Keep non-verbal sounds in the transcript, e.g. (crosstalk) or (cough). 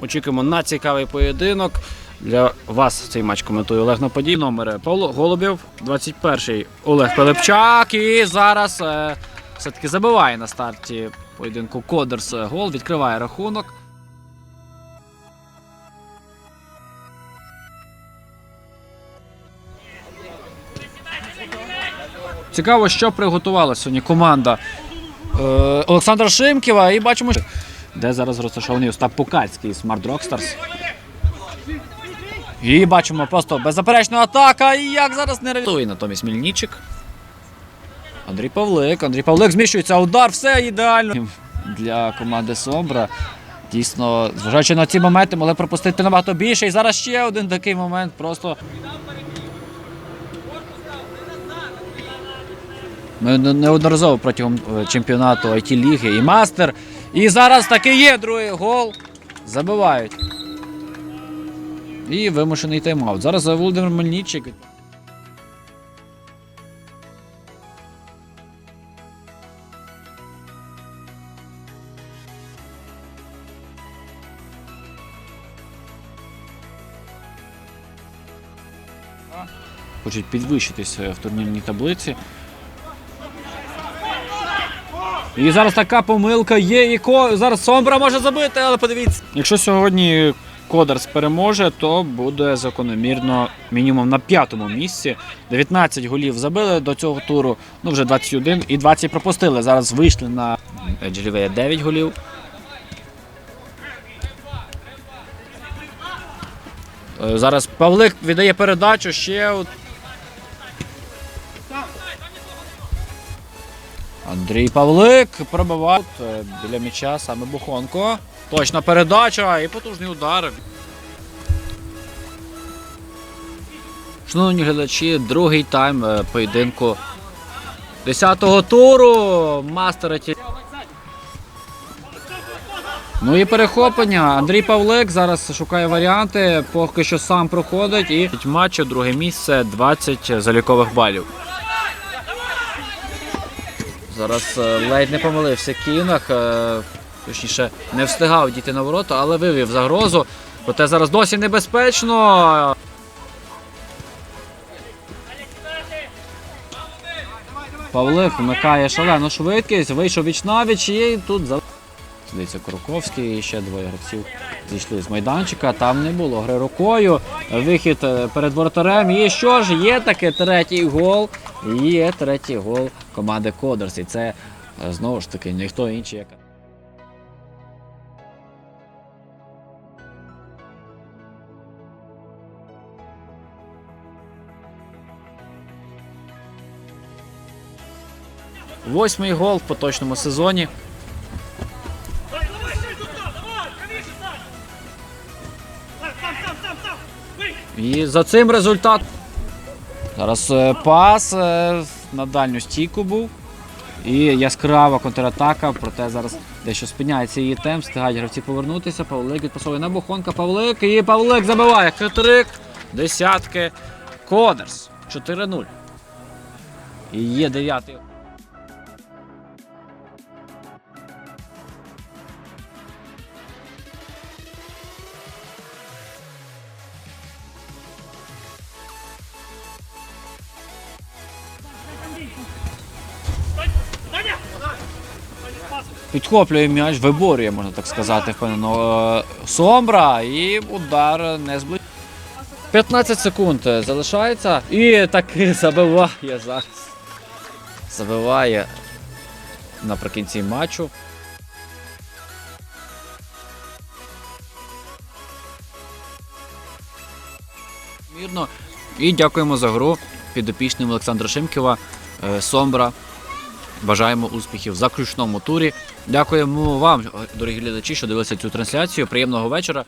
Очікуємо на цікавий поєдинок. Для вас цей матч коментує Олег Нападій. Номери Павло Голубів, 21-й Олег Пилипчак. І зараз е, все-таки забиває на старті поєдинку Кодерс гол, відкриває рахунок. Цікаво, що приготувала сьогодні команда е, Олександра Шимківа. І бачимо, що- де зараз розташований Остап Пукальський Smart Rockstars. І бачимо просто беззаперечна атака. І як зараз не реалізує натомість Мільнічик. Андрій Павлик. Андрій Павлик зміщується удар, все ідеально для команди Сомбра. Дійсно, зважаючи на ці моменти, могли пропустити набагато більше. І зараз ще один такий момент. Просто Ми неодноразово протягом е, чемпіонату it ліги і мастер. І зараз таки є другий гол. Забивають. І вимушений тайм-аут. Зараз Володимир Мельничик. Хочуть підвищитися в турнірній таблиці. І зараз така помилка є, і ко... зараз Сомбра може забити, але подивіться. Якщо сьогодні Кодерс переможе, то буде закономірно мінімум на п'ятому місці. 19 голів забили до цього туру, ну вже 21 і 20 пропустили. Зараз вийшли на Джелівея 9 голів. Е, Зараз Павлик віддає передачу ще. Андрій Павлик пробивав е, біля м'яча саме Бухонко. Точна передача і потужний удар. Шановні глядачі, другий тайм е, поєдинку 10-го туру. Мастера ті... Ну і перехоплення. Андрій Павлик зараз шукає варіанти, поки що сам проходить. І матчу друге місце 20 залікових балів. Зараз е, ледь не помилився Кінах. е, Точніше, не встигав дійти на ворота, але вивів загрозу. Проте зараз досі небезпечно. Павлик вмикає шалену швидкість, вийшов віч навіч і тут за. Здається, Кураковський і ще двоє гравців зійшли з майданчика. Там не було гри рукою. Вихід е, перед воротарем. І що ж, є таки третій гол. Є третій гол команди Кодерс. І це е, знову ж таки ніхто інший як. Восьмий гол в поточному сезоні. І за цим результат. Зараз е, пас е, на дальню стійку був. І яскрава контратака, проте зараз дещо спиняється її темп, встигають гравці повернутися. Павлик відпасовує на Бухонка. Павлик і Павлик забиває. Хитрик, десятки. Кодерс. 4-0. І є дев'ятий. Підхоплює м'яч, виборює, можна так сказати, впевнено е, Сомбра і удар не зблизь. 15 секунд е, залишається. І таки (laughs) забиває зараз. Забиває наприкінці матчу. Мірно. І дякуємо за гру підопічним Олександра Шимківа, е, Сомбра. Бажаємо успіхів в заключному турі. Дякуємо вам, дорогі глядачі, що дивилися цю трансляцію. Приємного вечора.